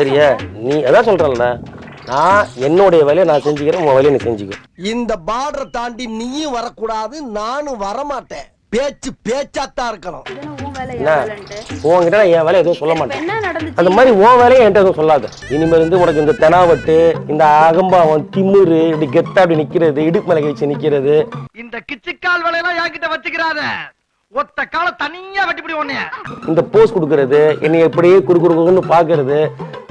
சரியா? நீ அதான் சொல்றேன்ல. நான் என்னுடைய வேலையை நான் செஞ்சுக்கிறேன் உன் வேலையை நீ செஞ்சுக்கோ. இந்த பார்டரை தாண்டி நீயும் வரக்கூடாது நானும் வரமாட்டேன். பேச்சு பேச்சாத்தான் இருக்கணும். வேலை உன்கிட்ட நான் என் வேலையை எதுவும் சொல்ல மாட்டேன். என்ன நடந்துச்சு? அந்த மாதிரி உன் வேலையை என்கிட்ட எதுவும் சொல்லாத. இனிமேல் இருந்து உனக்கு இந்த தெனாவட்டு இந்த அகம்பாவம் திமிரு இப்படி கெத்தா அப்படி நிக்கிறது இடுப்பு மேலே வச்சு நிக்கிறது. இந்த கிச்சிக்கால் வேலையெல்லாம் என்கிட்ட வச்சுக்கிறாத. ஒத்த கால தனியா வெட்டிப்பிடி ஒண்ணு இந்த போஸ் கொடுக்கறது என்னை எப்படியே குறு குறு குறுன்னு பாக்குறது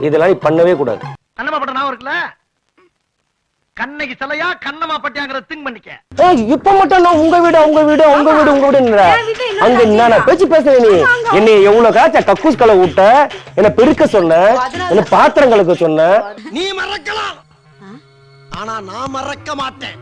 இதெல்லாம் நீ பண்ணவே கூடாது. கண்ணம்மா பட்ட நான் இருக்குல்ல? கண்ணகி சிலையா கண்ணம்மா பட்டியாங்கிற திங் பண்ணிக்க. ஏய், இப்ப மட்டும் நான் உங்க வீடு உங்க வீடு உங்க வீடு உங்க வீடுன்ற அங்க நான். பேச்சு பேசுறேன் நீ. என்னை எவ்வளவு காச்ச கக்கூஸ் கலை விட்ட என்ன பெருக்க சொன்ன என்ன பாத்திரம் கலக்க சொன்ன. நீ மறக்கலாம். ஆனா நான் மறக்க மாட்டேன்.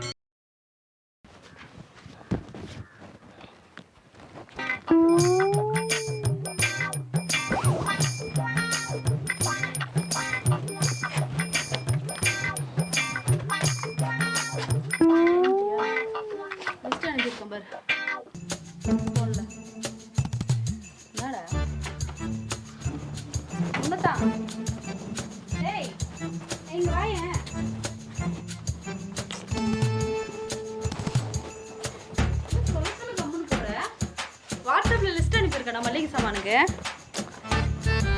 வாட்ஸ்அப்ல லிஸ்ட் அனுப்பியிருக்கேன். மளிகை சாமானுக்கு.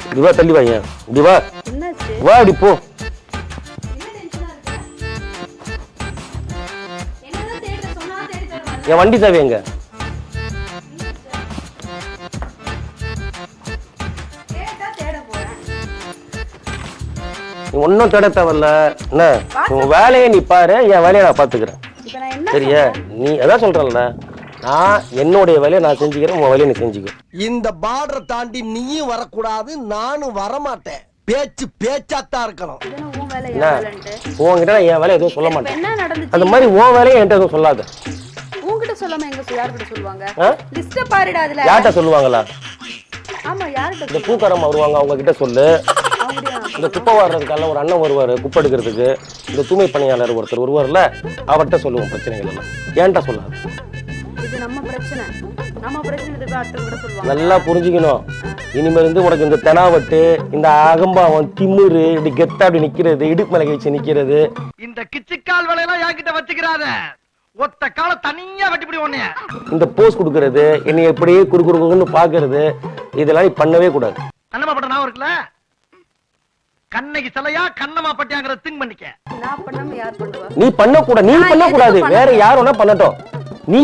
இப்படி வா தள்ளி வாங்க. இப்படி வா. என்னாச்சு? வா இப்படி போ. என் வண்டி சாவி எங்க? நீ ஒன்னும் தேட தேவையில்ல. என்ன? உன் வேலையை நீ பாரு என் வேலையை நான் பாத்துக்கிறேன் இப்ப நான் என்ன சரியா? நீ அதான் சொல்றேன்ல. நான் என்னுடைய வேலையை நான் செஞ்சுக்கிறேன் உன் வேலையை நீ செஞ்சுக்கோ. இந்த பார்டரை தாண்டி நீயும் வரக்கூடாது நானும் வரமாட்டேன். பேச்சு பேச்சாத்தான் இருக்கணும். என்ன? உன்கிட்ட நான் என் வேலையை எதுவும் சொல்ல மாட்டேன். என்ன நடந்துச்சு? அந்த மாதிரி உன் வேலையை என்கிட்ட எதுவும் சொல்லாத. உன்கிட்ட சொல்லாம எங்க யார்கிட்ட சொல்லுவாங்க? ஆ? லிஸ்ட பாருடா அதுல யார்கிட்ட சொல்லுவாங்களா? ஆமா யார்கிட்ட இந்த பூக்காரம்மா வருவாங்க அவங்க கிட்ட சொல்லு. இந்த குப்பை வாடுறதுக்கால ஒரு அண்ணன் வருவாரு குப்பை எடுக்கிறதுக்கு. இந்த தூய்மை பணியாளர் ஒருத்தர் வருவார்ல அவர்கிட்ட சொல்லுவோம் பிரச்சனைகள் எல்லாம். ஏன்ட்ட சொல்லாது. இது நம்ம பிரச்சனை. நம்ம பிரச்சனை இதுக்கு அடுத்தவங்க சொல்லுவாங்க. நல்லா புரிஞ்சுக்கணும். இனிமேல் இருந்து உனக்கு இந்த தெனாவட்டு இந்த அகம்பாவம் திமிரு இப்படி கெத்தா அப்படி நிக்கிறது இடுப்பு மேலே வச்சு நிக்கிறது. இந்த கிச்சிக்கால் வேலையெல்லாம் என்கிட்ட வச்சுக்கிறாத. ஒத்த கால தனியா வெட்டிப்பிடி ஒண்ணு இந்த போஸ் கொடுக்கறது என்னை எப்படியே குறு குறு குறுன்னு பாக்குறது இதெல்லாம் பண்ணவே கூடாது. கண்ணம்மா பட்ட நான் இருக்குல்ல? கண்ணகி சிலையா கண்ணம்மா பட்டியாங்கிற திங் பண்ணிக்க. நான் பண்ணாம யார் பண்ணுவா? நீ பண்ணக்கூடாது நீ நான் பண்ணக்கூடாது. எதுக்கு வேற யார் வேணா பண்ணட்டும். நீ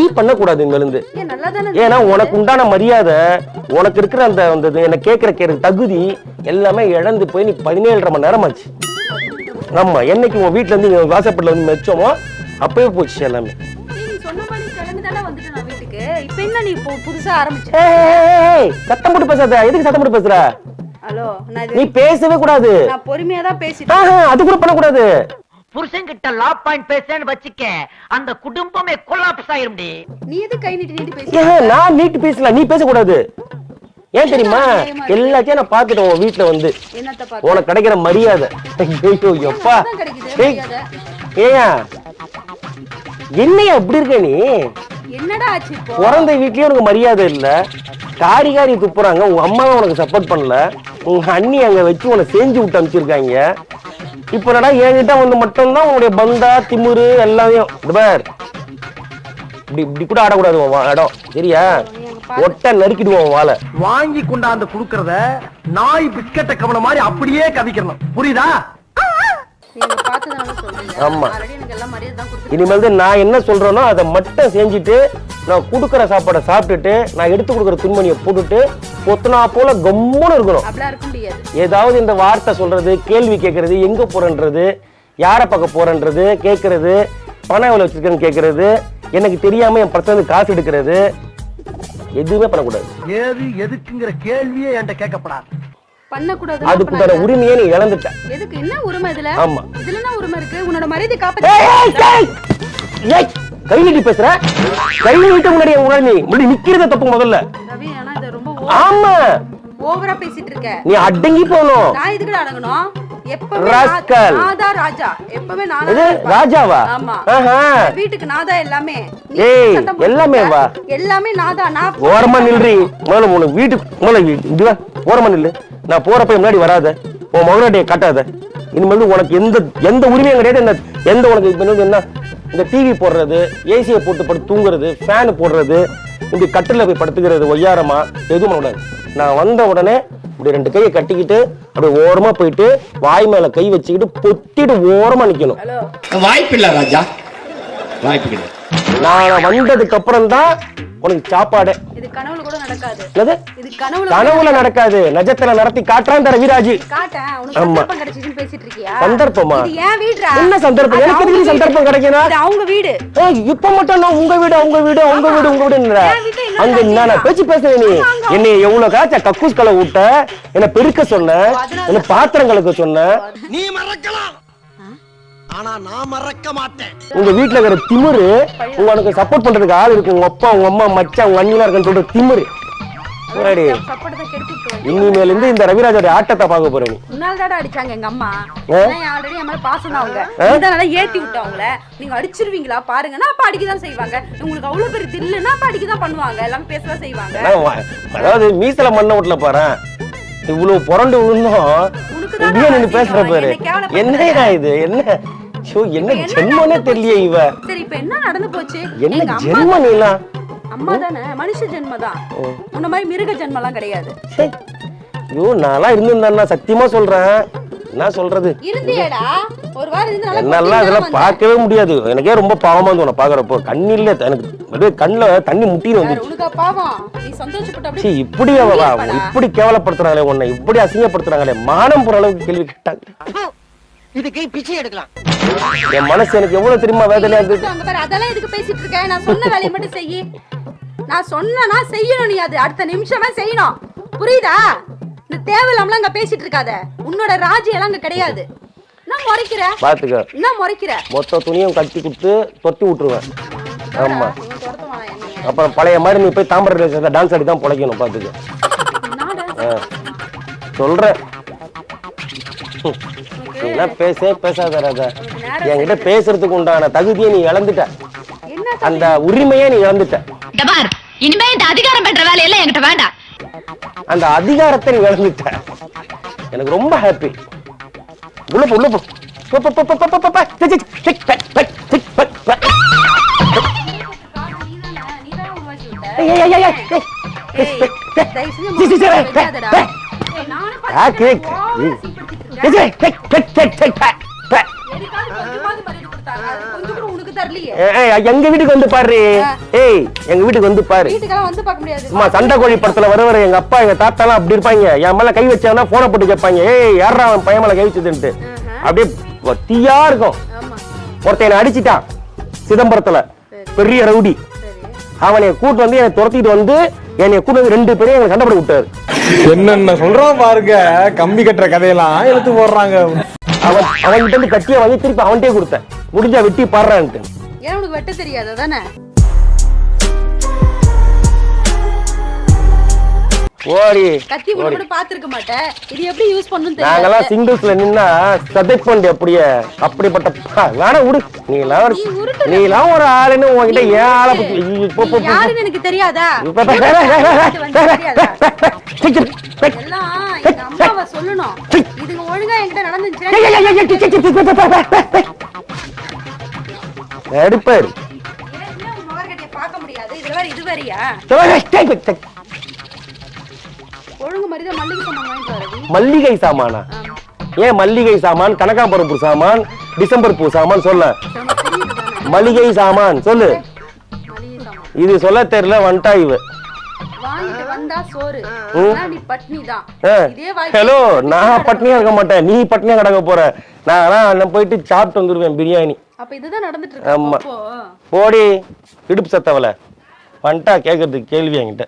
இருந்து ஏன் நல்லா தானே ஏன்னா உனக்கு உண்டான மரியாதை உனக்கு இருக்கிற அந்த அந்த என்ன கேட்கிற கேட்கிற தகுதி எல்லாமே இழந்து போய் நீ பதினேழரை மணி நேரம் ஆச்சு ஆமா என்னைக்கு உன் வீட்ல இருந்து வாசப்பட்டுல வந்து மெச்சோமோ அப்பவே போச்சு எல்லாமே. நீ நீ சத்தம் போட்டு பேசாத. எதுக்கு சத்தம் போட்டு பேசுற? ஹலோ நீ பேசவே கூடாது. நான் பொறுமையா தான் பேசிட்டேன் ஆஹா, அது கூட பண்ணக்கூடாது. புருஷன்கிட்ட லா பாயிண்ட் பேசுறேன்னு வச்சுக்க அந்த குடும்பமே கொல்லாப்ஸ் ஆயிரும்டி. நீ எது கை நீட்டி நீட்டி பேசி நான் நீட்டு பேசல நீ பேசக்கூடாது. ஏன் தெரியுமா? எல்லாத்தையும் நான் பார்த்துட்டேன் உன் வீட்டுல வந்து. உனக்கு கிடைக்கிற மரியாதை. ஐயோ எப்பா. தான் கிடைக்குது ஏய், என்னையா இப்படி இருக்க நீ? என்னடா ஆச்சு இப்போ? பிறந்த வீட்லயே உனக்கு மரியாதை இல்ல. காரி காரி துப்புறாங்க உங்க அம்மாவை உனக்கு சப்போர்ட் பண்ணல. உங்க அண்ணி அங்க வச்சு உன்னை செஞ்சு விட்டு அனுப்பிச்சிருக்காங்க. இப்ப என்னடா என்கிட்ட வந்து மட்டும்தான் உன்னுடைய பந்தா திமுரு எல்லாமே இது பார். இப்படி இப்படி கூட ஆடக்கூடாது உன் வா- இடம். சரியா? ஒட்ட நறுக்கிடுவோம் வாழை வாங்கி கொண்டாந்து குடுக்கறத நாய் பிஸ்கட்டை கவன மாதிரி அப்படியே கவிக்கணும். புரியுதா? ஆமா. ஆல்ரெடி எனக்கு எல்லாம் மரியாதை தான் கொடுத்து இனிமேல் தான் நான் என்ன சொல்றேனோ அதை மட்டும் செஞ்சுட்டு நான் கொடுக்குற சாப்பாடை சாப்பிட்டுட்டு நான் எடுத்து கொடுக்குற துணிமணியை போட்டுட்டு பொத்துனா போல கம்முன்னு இருக்கணும். ஏதாவது இந்த வார்த்தை சொல்றது கேள்வி கேட்கறது எங்க போறன்றது யாரை பார்க்க போறன்றது கேட்கறது பணம் எவ்வளவு வச்சிருக்கேன்னு கேட்கறது எனக்கு தெரியாம என் பர்சனல் காசு எடுக்கிறது எதுவுமே பண்ணக்கூடாது. ஏது எதுக்குங்கிற கேள்வியே என்கிட்ட கேட்கப்படாது. பண்ணக்கூடாது அதுக்குண்டான உரிமையை நீ இழந்துட்ட. எதுக்கு? என்ன உரிமை இதுல? ஆமா. இதுல என்ன உரிமை இருக்கு? உன்னோட மரியாதை காப்பாத்து. கை நீட்டி பேசுற? கை நீட்ட முன்னாடி நீ. முன்னாடி நிக்கிறத தப்பு முதல்ல. ரவி ஆனா இத ரொம்ப ஆமா. ஓவரா பேசிட்டு இருக்க. நீ அடங்கி போகணும். நான் எதுக்குடா அடங்கணும்? ராஸ்கல். ராஜா. எப்பவுமே நானா. ராஜாவா? ஆமா. வீட்டுக்கு நாதா எல்லாமே. ஏய், எல்லாமே. வா. எல்லாமே நாதா நான் ஓரமா நில்றி. முதல்ல உனக்கு வீட்டுக்கு முதல்ல ஓரமா நில்லு. நான் போறப்ப முன்னாடி வராத. உன் மகனாட்டிய காட்டாத. இனிமேல் உனக்கு எந்த எந்த உரிமையும் கிடையாது. என்ன எந்த உனக்கு என்ன? இந்த டிவி போடுறது ஏசியை போட்டு படுத்து தூங்குறது ஃபேன் போடுறது இந்த கட்டில போய் படுத்துக்கிறது ஒய்யாரமா? எதுவும் பண்ணக்கூடாது நான் வந்த உடனே இப்படி ரெண்டு கையை கட்டிக்கிட்டு அப்படியே ஓரமா போயிட்டு வாய் மேல கை வச்சுக்கிட்டு பொத்திட்டு ஓரமா நிக்கணும். வாய்ப்பு இல்ல ராஜா. வாய்ப்பு கிடையாது. நான் வந்ததுக்கு அப்புறம் தான் உனக்கு சாப்பாடு. இது கனவுல கூட நடக்காது. என்னது? இது கனவுல கனவுல நடக்காது. நஜத்துல நடத்தி காட்டுறான் தர வீராஜி. காட்டேன். உனக்கு ஆமா. சந்தர்ப்பம் கிடைச்சிச்சுன்னு பேசிட்டு இருக்கியா? சந்தர்ப்பமா? இது ஏன் வீடுடா. என்ன சந்தர்ப்பம்? எனக்கு அவங்க எதுக்கு. சந்தர்ப்பம் கிடைக்கணும்? இது அவங்க வீடு. ஏய், இப்ப மட்டும் நான் உங்க வீடு உங்க வீடு உங்க வீடு உங்க வீடுன்ற அங்க நான். பேச்சு பேசுறேன் நீ. என்னை எவ்வளவு காய்ச்ச கக்கூஸ் கலை விட்ட என்ன பெருக்க சொன்ன என்ன பாத்திரம் கலக்க சொன்ன. நீ மறக்கலாம். ஆனா நான் மறக்க மாட்டேன். உங்க வீட்டுல இருக்கிற திமிரு உங்களுக்கு சப்போர்ட் பண்றதுக்கு ஆள் இருக்கு. உங்க அப்பா உங்க அம்மா மச்சான் உங்க அண்ணிலாம் இருக்குன்னு சொல்ற திமிரு. இனிமேல இருந்து இந்த ரவிராஜோட ஆட்டத்தை பார்க்க போறேன் நீ. முன்னாள் தாடா அடிச்சாங்க எங்க அம்மா? ஆல்ரெடி என் மேல பாசம் தான் அவங்க. நீதான் நல்லா ஏத்தி விட்டவங்கள நீங்க அடிச்சிருவீங்களா? பாருங்கன்னா அப்ப அடிக்க தான் செய்வாங்க. உங்களுக்கு அவ்வளவு பெரிய தில்லுன்னா அப்ப அடிக்க தான் பண்ணுவாங்க. எல்லாமே பேசதான் செய்வாங்க. வா- அதாவது மீசல மண்ண விட்டுல பாரு. இவ்வளவு புரண்டு விழுந்தோம். இப்படியே நின்னு பேசுற பாரு. என்னை கேவலப்படுத்துற. என்னடா இது? என்ன? ஷோ என்ன ஜென்மனே தெரியல? இவ. சரி இப்ப என்ன நடந்து போச்சு? என்ன ஜென்ம நீலாம் அம்மா தானே? மனுஷ ஜென்ம தான் உன்ன மாதிரி மிருக ஜென்மலாம் கிடையாது. ஐயோ நான்லாம் இருந்திருந்தேன்னா சத்தியமா சொல்றேன். என்ன சொல்றது? இருந்தியேடா. ஒரு வாரம் இருந்து நல்லா இதெல்லாம் பார்க்கவே முடியாது. எனக்கே ரொம்ப பாவமா இருந்து உன்னை பாக்குறப்போ கண்ணில்ல எனக்கு அப்படியே கண்ணுல தண்ணி முட்டின்னு. வந்துச்சு உனக்கா பாவம்? நீ சந்தோஷப்பட்டு சீ, அப்படியே இப்படி இப்படி கேவலப்படுத்துறாங்களே உன்னை. இப்படி அசிங்கப்படுத்துறாங்களே. மானம் போற அளவுக்கு கேள்வி கேட்டாங்க. இதுக்கு பிச்சை எடுக்கலாம். என் மனசு எனக்கு எவ்வளவு தெரியுமா வேதனையா இருந்தது அங்க பாரு அதெல்லாம் எதுக்கு பேசிட்டு இருக்க? நான் சொன்ன வேலையை மட்டும் செய்யி நான் சொன்னனா செய்யணும் நீ அது. அடுத்த நிமிஷமே செய்யணும். புரியுதா? இந்த தேவையில்லாமலாம் அங்க பேசிட்டு இருக்காத. உன்னோட ராஜ்யம் எல்லாம் அங்க கிடையாது. நான் முறைக்கிற? பாத்துக்க. என்ன முறைக்கிற? மொத்த துணியும் கட்டி கொடுத்து தொத்தி விட்டுருவேன். ஆமா? அப்புறம் பழைய மாதிரி நீ போய் தாம்பர டான்ஸ் ஆடி தான் பொழைக்கணும் பாத்துக்க. நான். சொல்றேன். எல்லாம் பேசவே பேசாத ராஜா. என்கிட்ட பேசுறதுக்கு உண்டான தகுதியை நீ இழந்துட்ட. என்ன அந்த உரிமையை நீ இழந்துட்ட. டபார் இனிமே இந்த அதிகாரம் பண்ற வேலையெல்லாம் என்கிட்ட வேண்டாம். அந்த அதிகாரத்தை நீ இழந்துட்ட. எனக்கு ரொம்ப ஹாப்பி உள்ள போ உள்ள போ. ஏய், ஏய், ஏய், ஏய், எங்க வீட்டுக்கு வந்து பாரு. ஏய் எங்க வீட்டுக்கு வந்து பாரு. சும்மா சண்டை கோழி படத்துல வருவாரு எங்க அப்பா எங்க தாத்தா எல்லாம் அப்படி இருப்பாங்க. என் மேல கை வச்சாங்கன்னா போனை போட்டு கேட்பாங்க. ஏய் யாரா அவன் பையன் மேல கை வச்சதுன்ட்டு. அப்படியே தீயா இருக்கும். ஒருத்தன் அடிச்சிட்டான் சிதம்பரத்துல. பெரிய ரவுடி. அவனை கூட்டு வந்து என்னை துரத்திட்டு வந்து என்னை கூட்டு வந்து ரெண்டு பேரும் எங்களை சண்டை போட விட்டாரு. என்னென்ன சொல்றான் பாருங்க? கம்பி கட்டுற கதையெல்லாம் இழுத்து போடுறாங்க. அவன் அவன்கிட்ட இருந்து கட்டியை வாங்கி திருப்பி அவன்கிட்டயே கொடுத்தேன். முடிஞ்சா வெட்டி பாடுறான்ட்டு. ஏன் உனக்கு வெட்ட தெரியாது அதானே ஓடி கத்தி கூட கூட பாத்துருக்க மாட்டேன் இது எப்படி யூஸ் பண்ணணும் நாங்கெல்லாம் தெரியாது சிங்கிள்ஸ்ல நின்னா சதைப்பண்டு அப்படியே அப்படிப்பட்ட வேணா விடு நீ எல்லாம் ஒரு நீ எல்லாம் ஒரு ஆளுன்னு உன்கிட்ட ஏன் ஆளை பத்தி. யாருன்னு எனக்கு தெரியாதா அம்மாவை சொல்லணும் இதுங்க ஒழுங்கா என்கிட்ட போ. எடுப்பாரு பார்க்க முடியாது இதுல இது ஒழுங்கு மல்லிகை சாமான் வாங்கிட்டு வர ரவி. மல்லிகை சாமானா? ஏன் மல்லிகை சாமான் கனகாம்பரம் பூ சாமான் டிசம்பர் பூ சாமான் சொல்ல? மளிகை சாமான் சொல்லு. இது சொல்ல தெரியல வந்துட்டா இவ. வாங்கிட்டு வந்தா சோறு. ஆனா நீ பட்னி தான். இதே வாய் ஹலோ நான் பட்னியா இருக்க மாட்டேன். நீ பட்னியா கிடக்க போற. நான் நான் போயிட்டு சாப்பிட்டு வந்துருவேன் பிரியாணி. அப்ப இதுதான் நடந்துட்டு இருக்கு. ஆமா. அப்போ போடி இடுப்பு சத்தவல. வந்துட்டா கேட்கறதுக்கு கேள்வி என்கிட்ட.